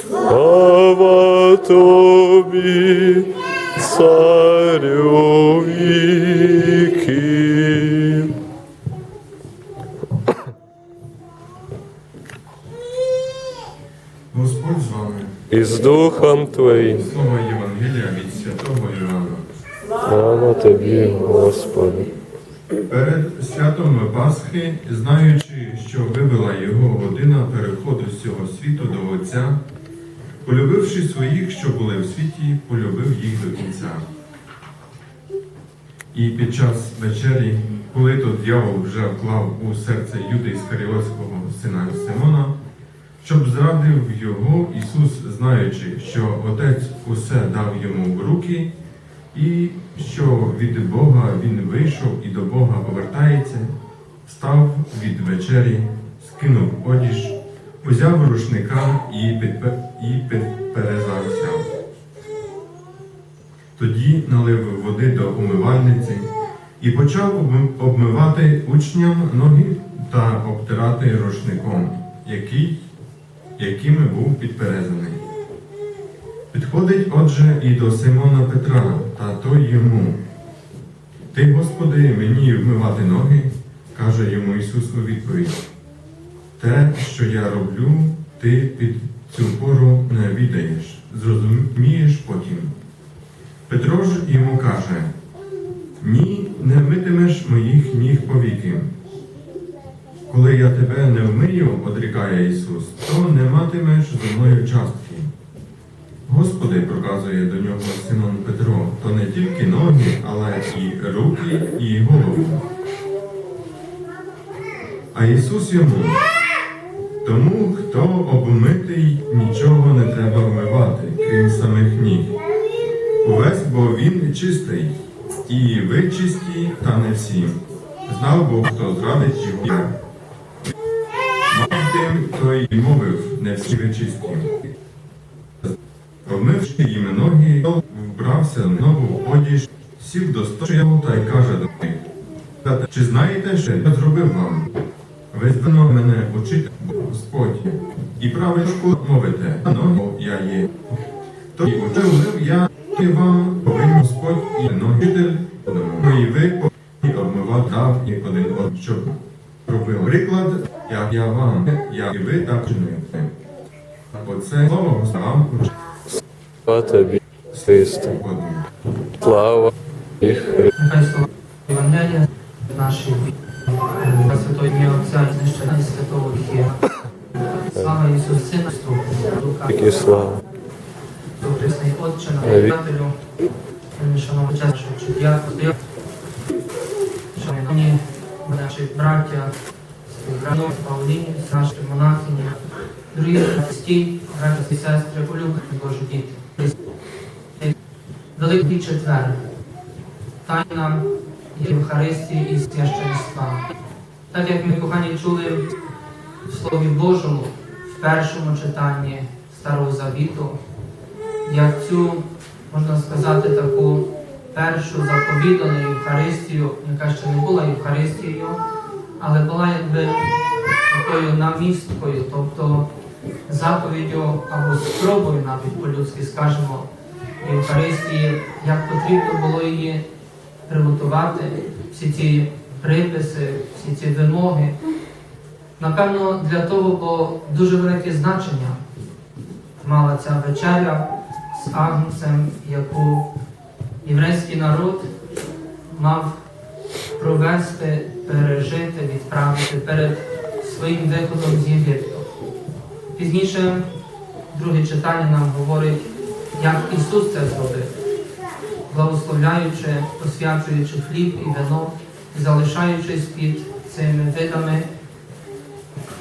Слава тобі, царю полюбивши своїх, що були в світі, полюбив їх до кінця. І під час вечері, коли то дьявол вже вклав у серце Юди Іскаріотського сина Симона, щоб зрадив його, Ісус, знаючи, що Отець усе дав йому в руки, і що від Бога він вийшов і до Бога повертається, став від вечері, скинув одіж, узяв рушника і, підпе- і підперезався. Тоді налив води до умивальниці і почав обмивати учням ноги та обтирати рушником, який, якими був підперезаний. Підходить отже і до Симона Петра, та той йому. Ти, Господи, мені вмивати ноги, каже йому Ісус у відповідь. Те, що я роблю, ти під цю пору не відаєш, зрозумієш потім. Петро ж йому каже: Ні, не митимеш моїх ніг повіки. Коли я тебе не вмию, одрікає Ісус, то не матимеш зі мною частки. Господи, проказує до нього Симон Петро, то не тільки ноги, але і руки, і голову. А Ісус йому, тому хто обмитий, нічого не треба вмивати, крім самих ніг. Увесь, бо він чистий, і ви чисті, та не всі. Знав Бог, хто зрадить його. Тим, той і мовив, не всі ви чисті. Обмивши їм ноги, вбрався в одіж, сів до столу та й каже до них. Чи знаєте, що я зробив вам? Ви звано мене учити, Господь, і правильно мовите, ноги я є. То і учив я і вам повинен Господь і ногитель, і ви повинні обмивати дав і один од щоб робив приклад, як я вам, як і ви так чинуєте. Оце слово вам. Слава тобі, Христе. Слава тобі, Христе. Нехай слова Євангелія наші Та Духа, І слава. Христний Отче, Наві- Навігателю, шановні час, що постояв, шановні наші браття, співбратні Павліні, наші монахині, дорогі христі, браття і сестри, улюблені Божі діти. Великий четвер, тайна Євхаристії і священства. Так як ми, кохані, чули в Слові Божому в першому читанні Старого Завіту, як цю, можна сказати, таку першу заповідану Євхаристію, яка ще не була Євхаристією, але була якби такою намісткою, тобто заповіддю або спробою навіть по-людськи скажемо, Євхаристії, як потрібно було її приготувати, всі ці приписи, всі ці вимоги. Напевно, для того, бо дуже велике значення мала ця вечеря з агнцем, яку єврейський народ мав провести, пережити, відправити перед своїм виходом з Єгипту. Пізніше друге читання нам говорить, як Ісус це зробив, благословляючи, освячуючи хліб і вино, залишаючись під цими видами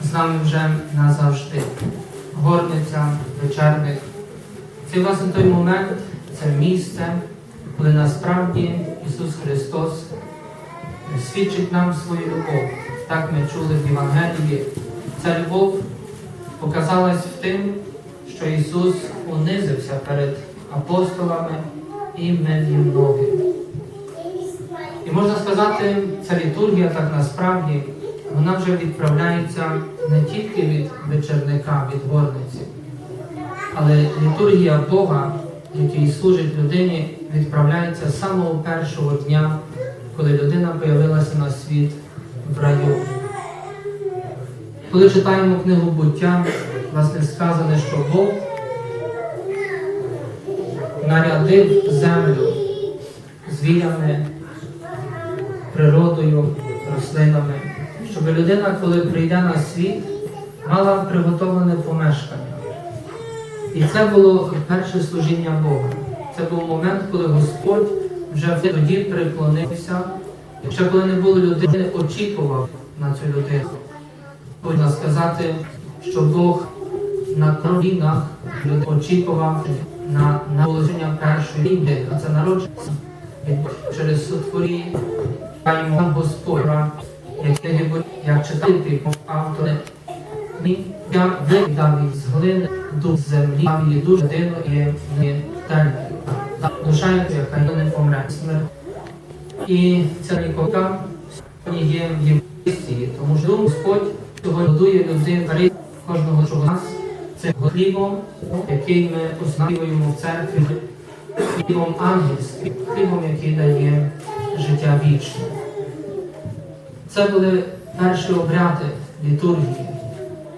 з нами вже назавжди. Горниця, вечерник. Це власне той момент, це місце, коли насправді Ісус Христос свідчить нам свою любов. Так ми чули в Євангелії. Ця любов показалась в тим, що Ісус унизився перед апостолами і мив ноги. І можна сказати, ця літургія так насправді вона вже відправляється не тільки від вечерника, від горниці, Але літургія Бога, який служить людині, відправляється з самого першого дня, коли людина появилася на світ в раю. Коли читаємо книгу буття, власне сказане, що Бог нарядив землю звірями, природою, рослинами, щоб людина, коли прийде на світ, мала приготовлене помешкання. І це було перше служіння Бога. Це був момент, коли Господь вже тоді приклонився, ще коли не було людини, очікував на цю людину. Можна сказати, що Бог на колінах очікував на народження першої людини, а це народження через сотворі маємо Господа, який буде, як читати автори. Ні, я видав із глини дух землі, а її душу людину і не. Душа, яка не помре смерть. І ця ніколи сьогодні є в Євхаристії, тому що Господь сьогодні годує людей дарить кожного з нас цим хлібом, який ми ознайомуємо в церкві, хлібом ангельським, хлібом, який дає життя вічне. Це були перші обряди літургії.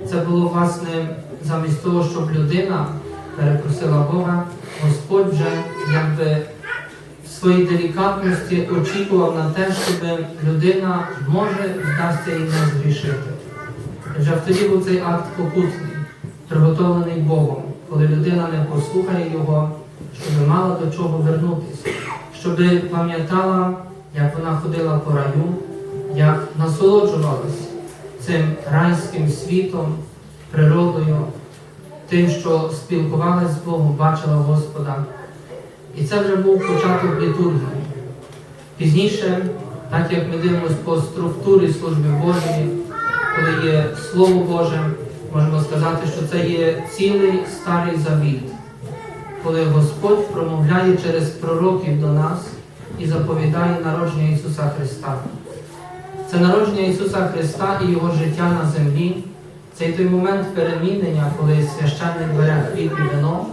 Це було власне замість того, щоб людина перепросила Бога, Господь вже якби в своїй делікатності очікував на те, щоб людина може вдасться їй не згрішити. Вже тоді був цей акт покутний, приготовлений Богом, коли людина не послухає його, щоб мала до чого вернутися, щоб пам'ятала, як вона ходила по раю, як насолоджувалась цим райським світом, природою, тим, що спілкувалась з Богом, бачила Господа. І це вже був початок літургії. Пізніше, так як ми дивимося по структурі служби Божої, коли є Слово Боже, можемо сказати, що це є цілий старий завіт, коли Господь промовляє через пророків до нас і заповідає народження Ісуса Христа. Це народження Ісуса Христа і Його життя на землі. Це той момент перемінення, коли священник бере хліб і вино,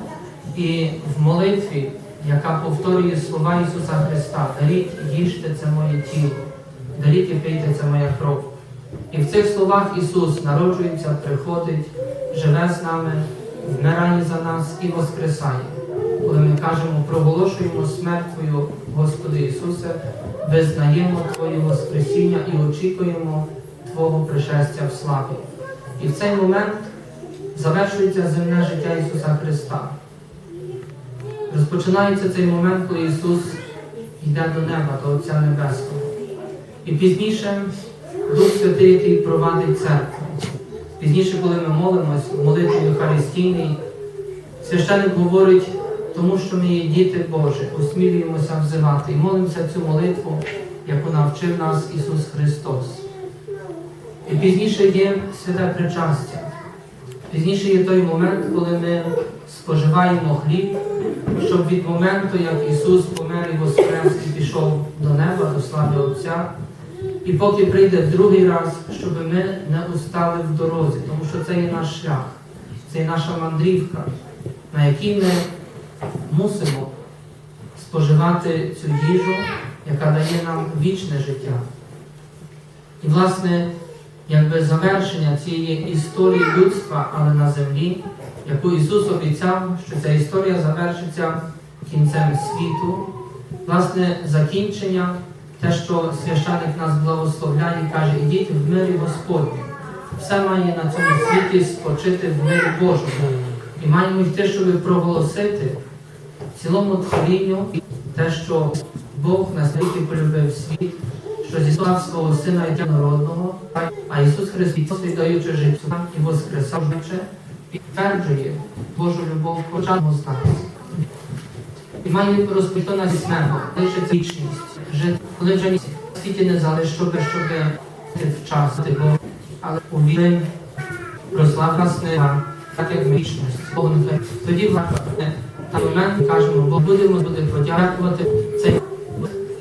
і в молитві, яка повторює слова Ісуса Христа, даріть, їжте це моє тіло, даріть і пийте це моя кров. І в цих словах Ісус народжується, приходить, живе з нами, вмирає за нас і воскресає. Коли ми кажемо, проголошуємо смерть Твою, Господи Ісусе, визнаємо Твоє Воскресіння і очікуємо Твого пришестя в славі. І в цей момент завершується земне життя Ісуса Христа. Розпочинається цей момент, коли Ісус йде до неба, до Отця Небесного. І пізніше Дух Святий, який провадить церкву. Пізніше, коли ми молимось в молитві Євхаристійній, священник говорить, тому що ми є діти Божі, осмілюємося взивати і молимося цю молитву, яку навчив нас Ісус Христос. І пізніше є святе причастя. Пізніше є той момент, коли ми споживаємо хліб, щоб від моменту, як Ісус помер і воскрес і пішов до неба, до слави Отця, і поки прийде другий раз, щоб ми не устали в дорозі, тому що це є наш шлях, це є наша мандрівка, на якій ми мусимо споживати цю їжу, яка дає нам вічне життя. І, власне, якби завершення цієї історії людства, але на землі, яку Ісус обіцяв, що ця історія завершиться кінцем світу, власне, закінчення, те, що священик нас благословляє каже, ідіть в мирі Господню. Все має на цьому світі спочити в мирі Божому. І маємо йти, щоб проголосити цілому творінню те, що Бог настільки полюбив світ, що зіслав свого Сина єдинородного, а Ісус Христос, віддаючи життя і воскресавши, підтверджує Божу любов кожного з нас. І має розпочати нас з лише вічність, жити, коли вже в світі не залишить, щоб, щоб в час але у вірі прослав нас неба, так як вічність. Бог. Тоді власне, на момент кажемо, бо будемо буде подякувати цей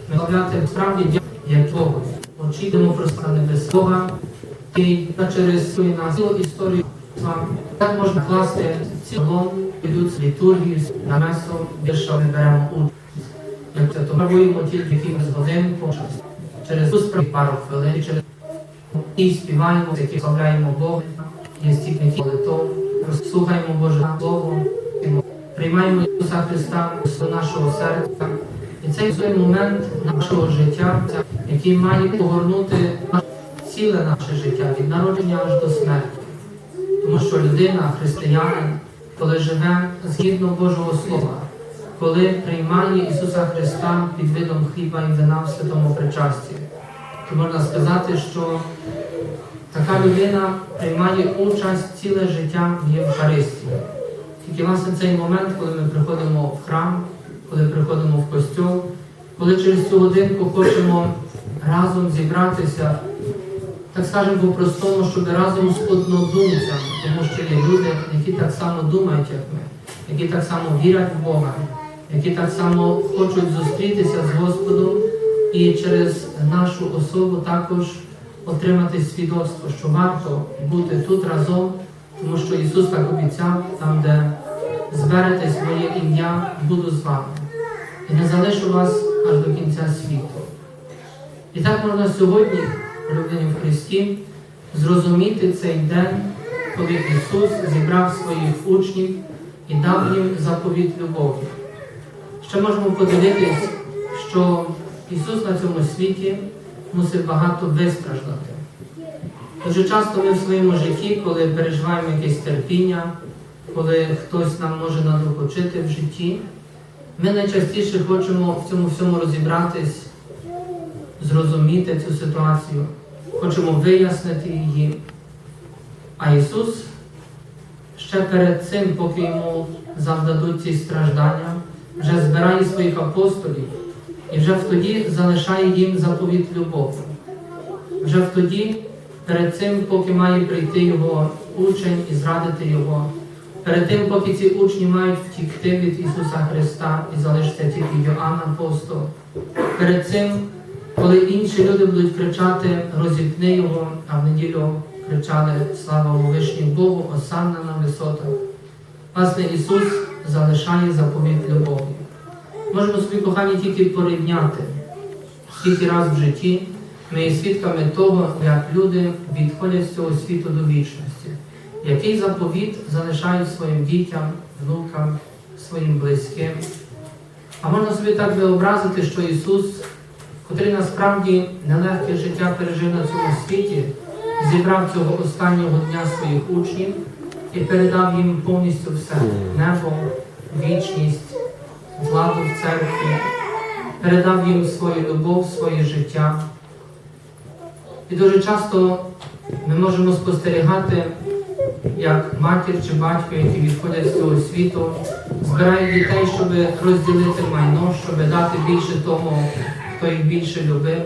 ми справді дякую, як Богу. Очікуємо просто небес Бога, і через свою цілу історію з вами. Так можна класти цілом йдуть з літургії, на месо, більше ми беремо участь. Як це то пробуємо тільки якимось годинку, через усправі пару хвилин, через і співаємо, які славляємо Бога, є стільки молитов, слухаємо Боже Слово, приймаємо Ісуса Христа до нашого серця. І цей той момент нашого життя, який має погорнути наше- ціле наше життя від народження аж до смерті. Тому що людина, християнин, коли живе згідно Божого Слова, коли приймає Ісуса Христа під видом хліба і вина в святому причасті, то можна сказати, що така людина приймає участь ціле життя в Євхаристії. Тільки власне цей момент, коли ми приходимо в храм, коли приходимо в костьол, коли через цю годинку хочемо разом зібратися, так скажемо по-простому, щоб разом з однодумцями, тому що є люди, які так само думають, як ми, які так само вірять в Бога, які так само хочуть зустрітися з Господом і через нашу особу також отримати свідоцтво, що варто бути тут разом, тому що Ісус так обіцяв, там, де зберетесь моє ім'я, буду з вами. І не залишу вас аж до кінця світу. І так можна сьогодні, люблені в Христі, зрозуміти цей день, коли Ісус зібрав своїх учнів і дав їм заповіт любові. Ще можемо подивитись, що Ісус на цьому світі мусив багато вистраждати. Дуже часто ми в своєму житті, коли переживаємо якесь терпіння, коли хтось нам може надокучити в житті, ми найчастіше хочемо в цьому всьому розібратись, зрозуміти цю ситуацію, хочемо вияснити її. А Ісус ще перед цим, поки йому завдадуть ці страждання, вже збирає своїх апостолів і вже тоді залишає їм заповіт любові. Вже тоді, перед цим, поки має прийти його учень і зрадити його, перед тим, поки ці учні мають втікти від Ісуса Христа і залишиться тільки Йоанн апостол, перед цим, коли інші люди будуть кричати розіпни його, а в неділю кричали Слава Вишній Богу, осанна на висотах. Власне, Ісус залишає заповіт любові. Можемо собі кохані тільки порівняти, скільки раз в житті ми є свідками того, як люди відходять з цього світу до вічності, який заповіт залишають своїм дітям, внукам, своїм близьким. А можна собі так виобразити, що Ісус, котрий насправді нелегке життя пережив на цьому світі, зібрав цього останнього дня своїх учнів і передав їм повністю все небо, вічність, владу в церкві, передав їм свою любов, своє життя. І дуже часто ми можемо спостерігати, як матір чи батько, які відходять з цього світу, збирають дітей, щоб розділити майно, щоб дати більше тому, хто їх більше любив.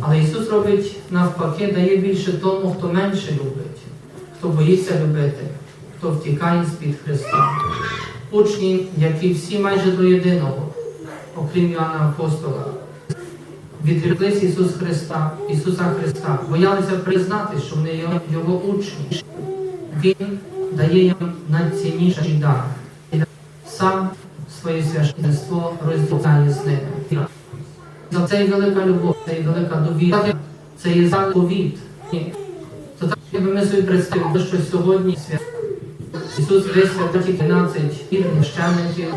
Але Ісус робить навпаки, дає більше тому, хто менше любить, хто боїться любити, хто втікає з-під Христа. Учні, які всі майже до єдиного, окрім Іоанна Апостола, відріклись Ісус Христа, Ісуса Христа, боялися признати, що вони Його учні. Він дає їм найцінніший дар. Сам своє священство розділяє з ними. За це є велика любов, це є велика довіра, це є заповіт. То так, якби ми собі представили, що сьогодні свят Ісус висвятив тільки 12 вірних щеників,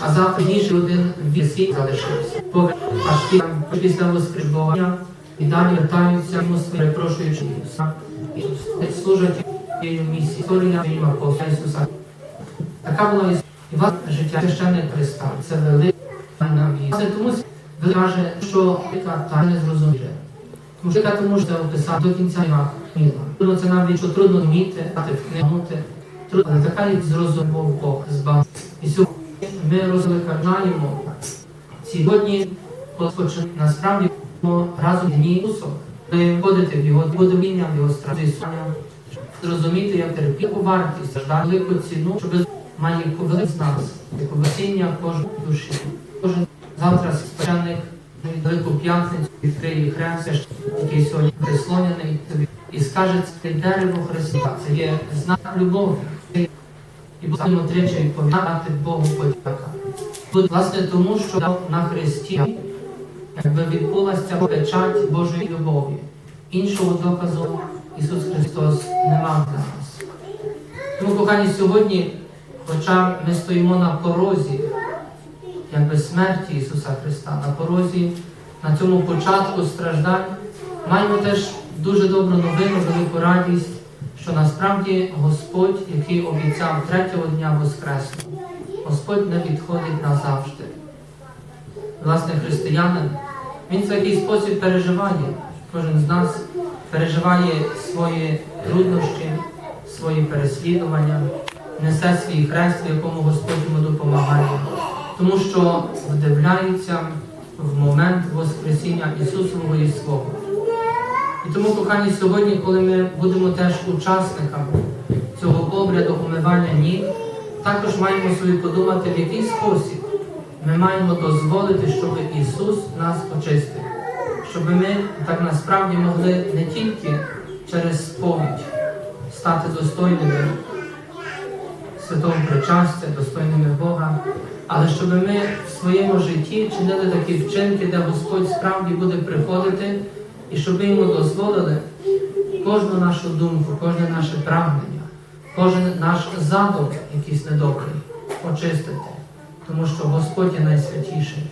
а завтра інший один вісім залишився. Аж ті після воскресіння і далі вертаються свої перепрошуючи Ісуса. І служать тією місії. Історія апостола Ісуса. Така була і вас життя священник Христа. Це велика навість. Тому каже, що та не зрозуміє. Тому що яка що описати до кінця Євангелія. Трудно це навіть, що трудно вміти, дати вкнути. Трудно, але така як зрозумів Бог збав. І сьогодні ми розвикаємо сьогодні Господь насправді ми разом з Ісусом. Ви входите в його подобіння, в його страждання, зрозуміти, як терпіку вартість, велику ціну, щоб має велик з нас, як обоціння кожної душі. Кожен завтра священник Велику п'ятницю відкриє хрест, який сьогодні прислоняний тобі, і скаже це дерево Христа. Це є знак любові. І будемо тричі відповідати Богу подяка. Власне тому, що на Христі якби відбулася печать Божої любові. Іншого доказу Ісус Христос не мав для нас. Тому, кохані, сьогодні, хоча ми стоїмо на порозі якби смерті Ісуса Христа, на порозі, на цьому початку страждань, маємо теж дуже добру новину, велику радість, що насправді Господь, який обіцяв третього дня Воскресну, Господь не відходить назавжди. Власне, християнин, він в такий спосіб переживає. Кожен з нас переживає свої труднощі, свої переслідування, несе свій хрест, в якому Господь йому допомагає, тому що вдивляється в момент Воскресіння Ісусового і свого. І тому, кохані, сьогодні, коли ми будемо теж учасниками цього обряду умивання ніг, також маємо собі подумати, в який спосіб ми маємо дозволити, щоб Ісус нас очистив, щоб ми так насправді могли не тільки через сповідь стати достойними святого причастя, достойними Бога, але щоб ми в своєму житті чинили такі вчинки, де Господь справді буде приходити, і щоб ми йому дозволили кожну нашу думку, кожне наше прагнення, кожен наш задум, якийсь недобрий, очистити, тому що Господь є найсвятіший.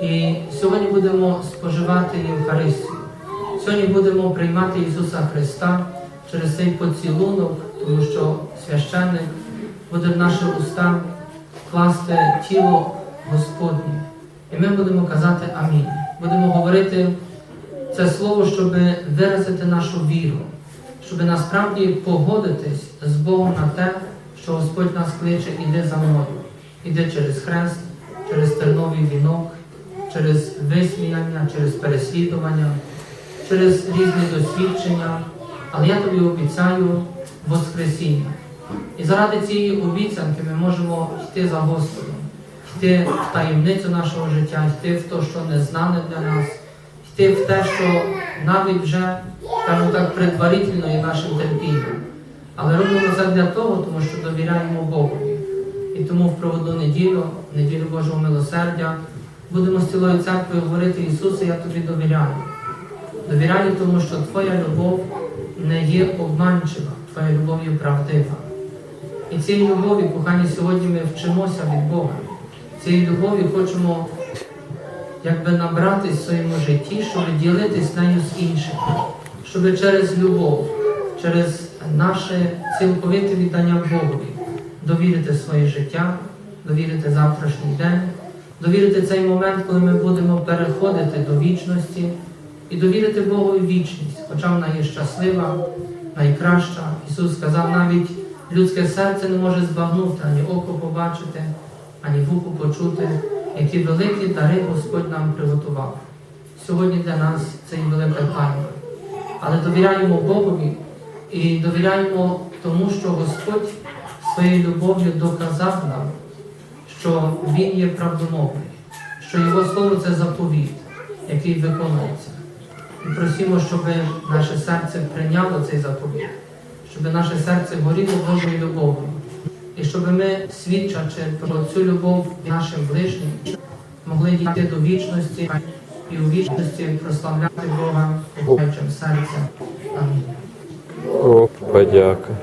І сьогодні будемо споживати Євхаристію. Сьогодні будемо приймати Ісуса Христа через цей поцілунок, тому що священник буде в наші уста класти тіло Господнє. І ми будемо казати Амінь. Будемо говорити це слово, щоб виразити нашу віру, щоб насправді погодитись з Богом на те, що Господь нас кличе, іди за мною. Іди через хрест, через терновий вінок, через висміяння, через переслідування, через різні досвідчення. Але я тобі обіцяю Воскресіння. І заради цієї обіцянки ми можемо йти за Господом, йти в таємницю нашого життя, йти в те, що незнане для нас, йти в те, що навіть вже, скажімо так, предварительно є нашим терпінням. Але робимо це для того, тому що довіряємо Богові. І тому в проводну неділю, неділю Божого милосердя, будемо з цілою церквою говорити Ісусе, я тобі довіряю. Довіряю, тому що Твоя любов не є обманчива, Твоя любов є правдива. І цієї любові, кохані, сьогодні ми вчимося від Бога. Цієї любові хочемо якби набратись в своєму житті, щоб ділитись нею з іншими, щоб через любов, через наше цілковите віддання Богові довірити своє життя, довірити завтрашній день, довірити цей момент, коли ми будемо переходити до вічності, і довірити Богові вічність, хоча вона є щаслива, найкраща. Ісус сказав, навіть людське серце не може збагнути, ані око побачити, ані вухо почути, які великі дари Господь нам приготував. Сьогодні для нас це і велика тайна. Але довіряємо Богові і довіряємо тому, що Господь своєю любов'ю доказав нам, що Він є правдомовний, що Його слово це заповіт, який виконується. І просимо, щоб наше серце прийняло цей заповіт, щоб наше серце горіло Божою любов'ю. І щоб ми, свідчачи про цю любов нашим ближнім, могли дійти до вічності і у вічності прославляти Бога серцем. Амінь. О, подяка.